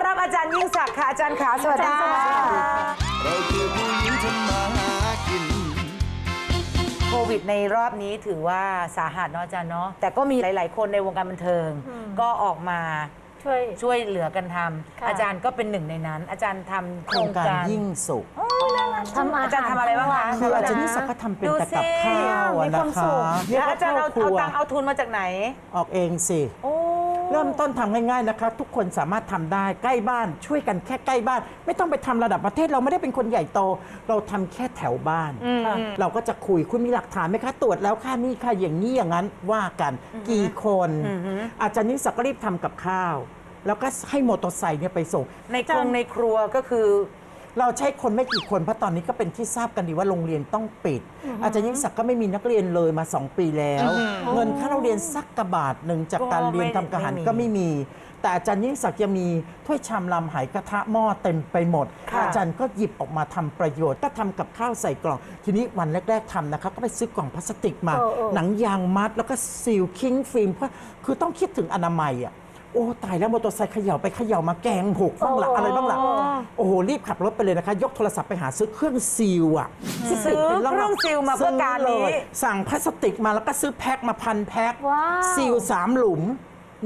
อนรับอาจารย์ยิ่งศักดิ์ค่ะอาจารย์ขาสวัสดีค่ะเราคือผู้หญิงทำมาหากิน โควิดในรอบนี้ถือว่าสาหัสเนาะอาจารย์เนาะแต่ก็มีหลาย ๆ คนในวงการบันเทิง ก็ออกมาช่วยช่วยเหลือกันทำค่ะ อาจารย์ก็เป็นหนึ่งในนั้น อาจารย์ทำโคโครรงงการการยิ่งสุขทำอาอาจารย์ทำอะไรบ้างคะคืออาจารย์นิสสักก็ทำเป็นดูแต่สิกับข้าวอะมีนะความสุคะขแล้วอาจารย์เอาเอาตังค์เอาทุนมาจากไหน ออกเองสิ โอ้ เริ่มต้นทำง่ายๆนะคะ ทุกคนสามารถทำได้ใกล้บ้าน ช่วยกันแค่ใกล้บ้าน ไม่ต้องไปทำระดับประเทศเราไม่ได้เป็นคนใหญ่โต เราทำแค่แถวบ้าน เราก็จะคุยคุณมีหลักฐานไหมคะตรวจแล้วค่านี่ค่าอย่างนี้อย่างนั้นว่ากันกี่คน อาจารย์นิสสักก็รีบทำกับข้าว แล้วก็ให้มอเตอร์ไซค์เนี่ยไปส่งในกรงในครัวก็คือ เราใช้คนไม่กี่คนเพราะตอนนี้ก็เป็นที่ทราบกันดีว่าโรงเรียนต้องปิด อาจารย์ยิ่งศักดิ์ก็ไม่มีนักเรียนเลยมา 2 ปีแล้ว เงินค่าเราเรียนสักกระบาทหนึ่งจากการเรียนทำกระหันไม่มีก็ไม่มี แต่อาจารย์ยิ่งศักดิ์ยังมีถ้วยชามลำไหกระทะหม้อเต็มไปหมดค่ะอาจารย์ก็หยิบออกมาทำประโยชน์ก็ทำกับข้าวใส่กล่อง ทีนี้วันแรก ๆทำนะคะก็ไปซื้อกล่องพลาสติกมาเออเออหนังยางมัดแล้วก็ซีลคิงฟิล์มเพราะคือต้องคิดถึงอนามัยอะ โอ้ตายแล้วมอเตอร์ไซค์เขย่าไปเขย่ามาแกงหกบ้างละอะไรบ้างละโอ้โหรีบขับรถไปเลยนะคะ ยกโทรศัพท์ไปหาซื้อเครื่องซีลอะที่ซื้อติดเป็นร่เครื่องซีลมาเพื่อการนี้ซื้อเลยสั่งพลาสติกมาแล้วก็ซื้อแพ็คมาพันแพ็คว้าวซีลสามหลุม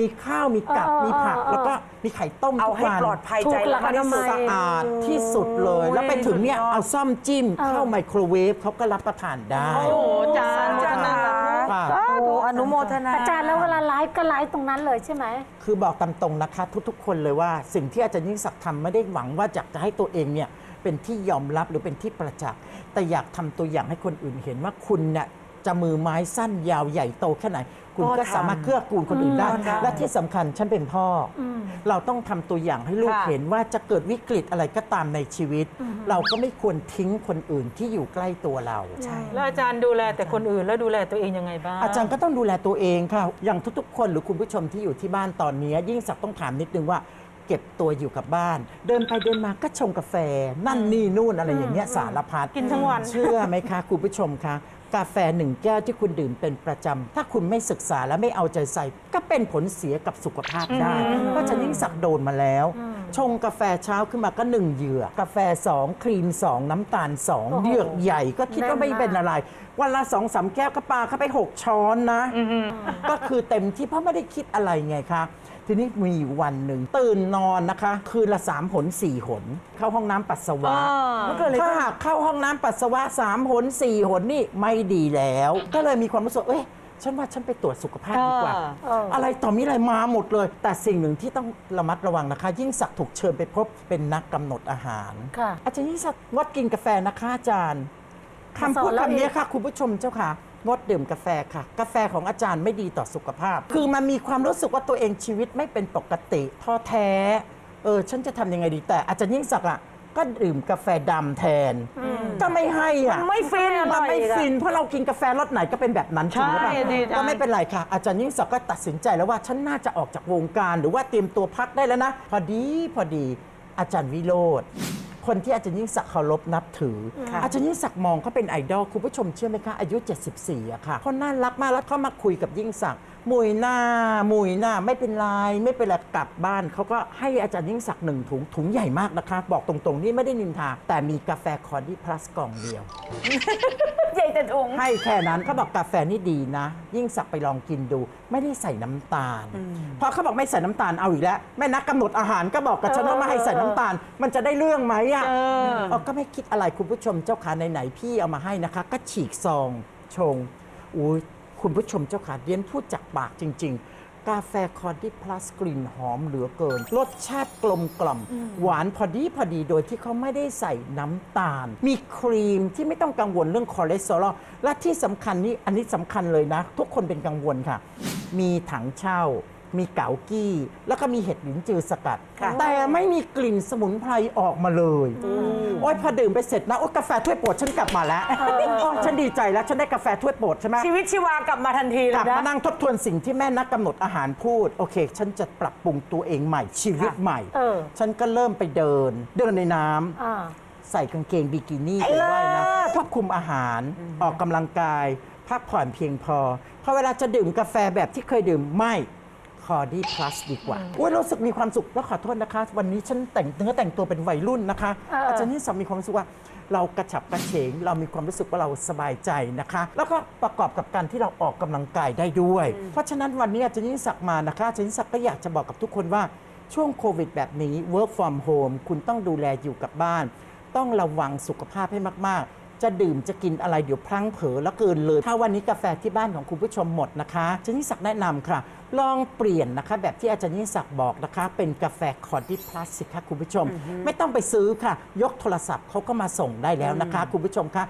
มีข้าวมีกับเออมีผักเออแล้วก็มีไข่ต้มเอาทุกให้วันปลอดภัยถูใจกหลักมากที่สุดอนามัยสะอาดที่สุดเลยโอ้ยแล้วไปถึงเนี่ยสุดยอดเอาซ่อมจิ้มเข้าไมโครเวฟเขาก็รับประทานได้ โอ้อาจารย์อาจารย์ ค่ะโอ้อนุโมทนา อาจารย์แล้วเวลาไลฟ์ก็ไลฟ์ตรงนั้นเลยใช่ไหม คือบอกตามตรงนะคะ ทุกๆ คนเลยว่าสิ่งที่อาจารย์ยิ่งศักดิ์ทำไม่ได้หวังว่าอยากจะให้ตัวเองเนี่ยเป็นที่ยอมรับหรือเป็นที่ประจักษ์แต่อยากทำตัวอย่างให้คนอื่นเห็นว่าคุณเนี่ย จะมือไม้สั้นยาวใหญ่โตแค่ไหน คุณก็ก็ทำสามารถเกื้อกูลคนอื่นได้ ก็ทำ และที่สำคัญฉันเป็นพ่ออเราต้องทำตัวอย่างให้ลูกค่ะเห็นว่าจะเกิดวิกฤตอะไรก็ตามในชีวิตเราก็ไม่ควรทิ้งคนอื่นที่อยู่ใกล้ตัวเราแล้วอาจารย์ดูแลแต่คนอื่นแล้วดูแลตัวเองยังไงบ้างอาจารย์ก็ต้องดูแลตัวเองค่ะ อย่างทุกๆ คนหรือคุณผู้ชมที่อยู่ที่บ้านตอนนี้ ยิ่งศักดิ์ต้องถามนิดนึงว่า เก็บตัวอยู่กับบ้าน เดินไปเดินมาก็ชงกาแฟ นั่นนี่นู่นอะไรอย่างเงี้ยสารพัดกินทั้งวัน เชื่อไหมคะ คุณผู้ชมคะ กาแฟหนึ่งแก้วที่คุณดื่มเป็นประจำ ถ้าคุณไม่ศึกษาและไม่เอาใจใส่ ก็เป็นผลเสียกับสุขภาพได้ เพราะฉะนันยิ่งศักดิ์โดนมาแล้ว ชงกาแฟเช้าขึ้นมาก็หนึ่งเหยือกกาแฟสองครีมสองน้ำตาลสองโอ้โหเหยือกใหญ่ก็คิดว่าไม่เป็นอะไร วันละสองสามแก้วก็ปาเข้าไปหกช้อนนะ ก็คือเต็มที่เพราะไม่ได้คิดอะไรไงคะ ทีนี้มีอยู่วันหนึ่งตื่นนอนนะคะ คืนละสามหนสี่หน เข้าห้องน้ำปัสสาวะมันเกิดอะไรถ้าขึ้นหากเข้าห้องน้ำปัสสาวะสามหนสี่หนนี่ไม่ดีแล้ว ก็เลยมีความรู้สึกเอ้ย ฉันว่าฉันไปตรวจสุขภาพดีกว่าเอออ อะไรต่อมีอะไรมาหมดเลย แต่สิ่งหนึ่งที่ต้องระมัดระวังนะคะ ยิ่งศักดิ์ถูกเชิญไปพบเป็นนักกำหนดอาหาร ค่ะ อาจารย์ยิ่งศักดิ์งดกินกาแฟนะคะอาจารย์คำพูดสอนเราคำนี้อีก ค่ะ คุณผู้ชมเจ้าค่ะงดดื่มกาแฟค่ะ กาแฟของอาจารย์ไม่ดีต่อสุขภาพ คือมันมีความรู้สึกว่าตัวเองชีวิตไม่เป็นปกติท้อแท้เออฉันจะทำยังไงดีแต่อาจารย์ยิ่งศักดิ์อะ ก็ดื่มกาแฟดำแทน ก็ไม่ให้อะ ไม่ฟินมันไม่ฟิน เพราะเรากินกาแฟรสไหนก็เป็นแบบนั้นจริงหรือเปล่าใช่ดีจังก็ไม่เป็นไรค่ะ อาจารย์ยิ่งศักดิ์ก็ตัดสินใจแล้วว่าฉันน่าจะออกจากวงการหรือว่าเตรียมตัวพักได้แล้วนะ พอดีพอดีอาจารย์วิโรธคนที่อาจารย์ยิ่งศักดิ์เคารพนับถือออาจารย์ยิ่งศักดิ์มองเขาเป็นไอดอลคุณผู้ชมเชื่อไหมคะอายุ 74อะค่ะเขาน่ารักมากแล้วเขามาคุยกับยิ่งศักดิ์ มุยหน้ามุยหน้าไม่เป็นไรไม่เป็นไรกลับบ้านเขาก็ให้อาจารย์ยิ่งศักดิ์หนึ่งถุงถุงใหญ่มากนะคะ บอกตรงๆ นี่ไม่ได้นินทา แต่มีกาแฟคอร์ดี้พลัสกล่องเดียว ใหญ่แต่ถุง ให้แค่นั้นเขาบอกกาแฟนี่ดีนะ ยิ่งสักไปลองกินดู ไม่ได้ใส่น้ำตาล เพราะเขาบอกไม่ใส่น้ำตาลเอาอีกแล้วแม่นักกำหนดอาหารก็บอกกับฉันว่าไม่ให้ใส่น้ำตาล มันจะได้เรื่องไหมอะเออ เออก็ไม่คิดอะไรคุณผู้ชมเจ้าขาไหนๆพี่เอามาให้นะคะ ก็ฉีกซองชงอุ้ย คุณผู้ชมเจ้าขาเรียนพูดจากปากจริง ๆ กาแฟคอร์ดี้พลัสกลิ่นหอมเหลือเกิน รสชาติกลมกล่อม หวานพอดีพอดีโดยที่เขาไม่ได้ใส่น้ำตาล มีครีมที่ไม่ต้องกังวลเรื่องคอเลสเตอรอลและที่สำคัญนี่อันนี้สำคัญเลยนะ ทุกคนเป็นกังวลค่ะ มีถังเช่ามีเกากี้ แล้วก็มีเห็ดหลินจือสกัดค่ะแต่ไม่มีกลิ่นสมุนไพรออกมาเลย โอ้ยพอดื่มไปเสร็จนะโอ้ยกาแฟถ้วยโปรดฉันกลับมาแล้วโอ้ยฉันดีใจแล้วฉันได้กาแฟถ้วยโปรดใช่ไหมชีวิตชีวากลับมาทันทีเลกยลับนะมานั่งทบทวนสิ่งที่แม่นักกำหนดอาหารพูด โอเค ฉันจะปรับปรุงตัวเองใหม่ชีวิตค่ะใหม่ เออ ฉันก็เริ่มไปเดิน เดินในน้ำ อ่า ใส่กางเกงบิกินี่ไปว่ายน้ำควบคุมอาหารออกกำลังกาย พักผ่อนเพียงพอ เพราะเวลาจะดื่มกาแฟแบบที่เคยดื่มไม่ คอดี้พลัสดีกว่าอุ้ยรู้สึกมีความสุขแล้วขอโทษนะคะ วันนี้ฉันแต่งเนื้อแต่งตัวเป็นวัยรุ่นนะคะเออออาจารย์ยิ่งศักดิ์มีความรู้สึกว่าเรากระฉับกระเฉง เรามีความรู้สึกว่าเราสบายใจนะคะ แล้วก็ประกอบกับการที่เราออกกำลังกายได้ด้วย เพราะฉะนั้นวันนี้อาจารย์ยิ่งศักดิ์มานะคะอาจารย์ยิ่งศักดิ์ก็อยากจะบอกกับทุกคนว่าช่วงโควิดแบบนี้ work from home คุณต้องดูแลอยู่กับบ้าน ต้องระวังสุขภาพให้มาก ๆ จะดื่มจะกินอะไรเดี๋ยวพลั้งเผลอแล้วเกินเลย ถ้าวันนี้กาแฟที่บ้านของคุณผู้ชมหมดนะคะอาจารย์ยิ่งศักดิ์แนะนำค่ะ ลองเปลี่ยนนะคะ แบบที่อาจารย์ยิ่งศักดิ์บอกนะคะ เป็นกาแฟคอร์ดิพลัสสิคะคุณผู้ชม ไม่ต้องไปซื้อค่ะ ยกโทรศัพท์เขาก็มาส่งได้แล้วนะคะ คุณผู้ชมคะ